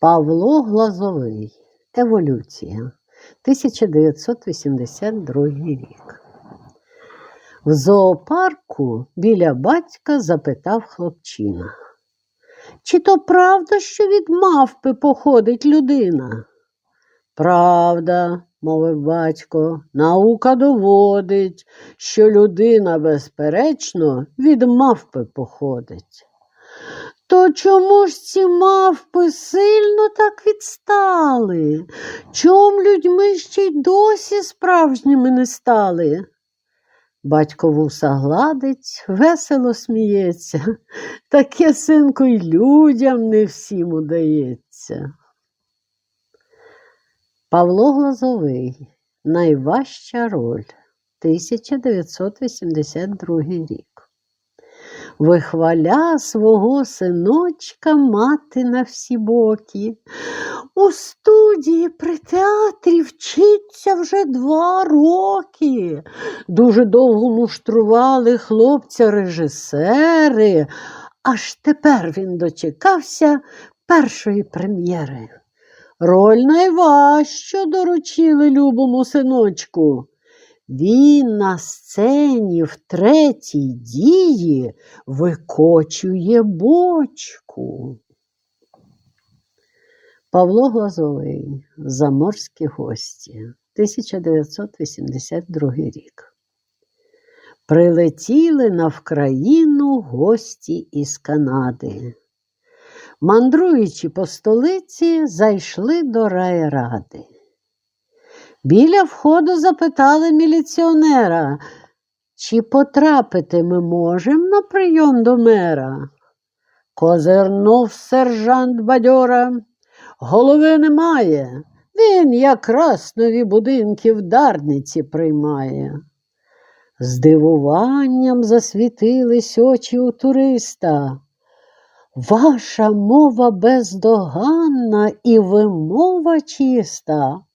Павло Глазовий. Еволюція. 1982 рік. В зоопарку біля батька запитав хлопчина. Чи то правда, що від мавпи походить людина? Правда, мовив батько, наука доводить, що людина, безперечно, від мавпи походить. То чому ж ці мавпи сильно так відстали? Чом людьми ще й досі справжніми не стали? Батько вуса гладить, весело сміється. Таке, синку, й людям не всім удається. Павло Глазовий. Найважча роль. 1982 рік. Вихваля свого синочка мати на всі боки. У студії при театрі вчиться вже два роки. Дуже довго муштрували хлопця режисери, аж тепер він дочекався першої прем'єри. Роль найважчу доручили любому синочку. Він на сцені в третій дії викочує бочку. Павло Глазовий. Заморські гості. 1982 рік. Прилетіли на Вкраїну гості із Канади. Мандруючи по столиці, зайшли до райради. Біля входу запитали міліціонера, чи потрапити ми можемо на прийом до мера. Козирнув сержант бадьора. Голови немає. Він якраз нові будинки в Дарниці приймає. Здивуванням засвітились очі у туриста. Ваша мова бездоганна і вимова чиста.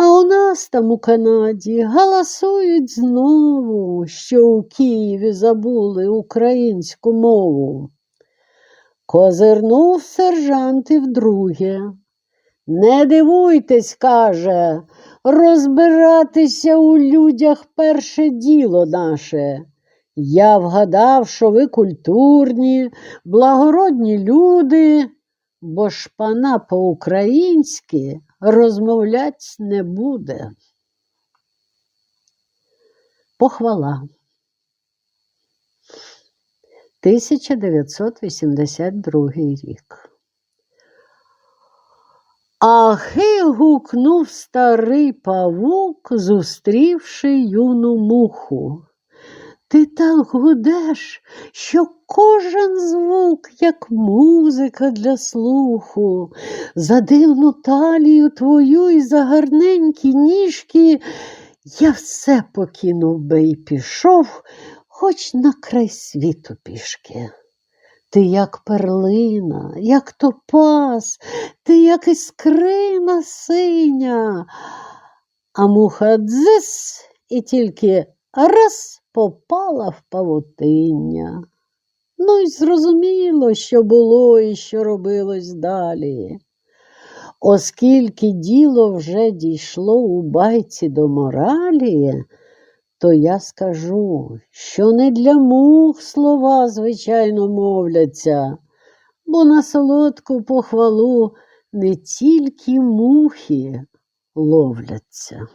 А у нас там у Канаді галасують знову, що у Києві забули українську мову. Козирнув сержант і вдруге. Не дивуйтесь, каже, розбиратися у людях перше діло наше. Я вгадав, що ви культурні, благородні люди, бо ж пана по-українськи розмовлять не буде. Похвала. 1982 рік. Ахи гукнув старий павук, зустрівши юну муху. Ти так гудеш, що кожен звук, як музика для слуху, за дивну талію твою і за гарненькі ніжки я все покинув би і пішов, хоч на край світу пішки. Ти як перлина, як топаз, ти як іскрина синя, а муха дзис і тільки раз попала в павутиння. Ну й зрозуміло, що було і що робилось далі. Оскільки діло вже дійшло у байці до моралі, то я скажу, що не для мух слова, звичайно, мовляться, бо на солодку похвалу не тільки мухи ловляться.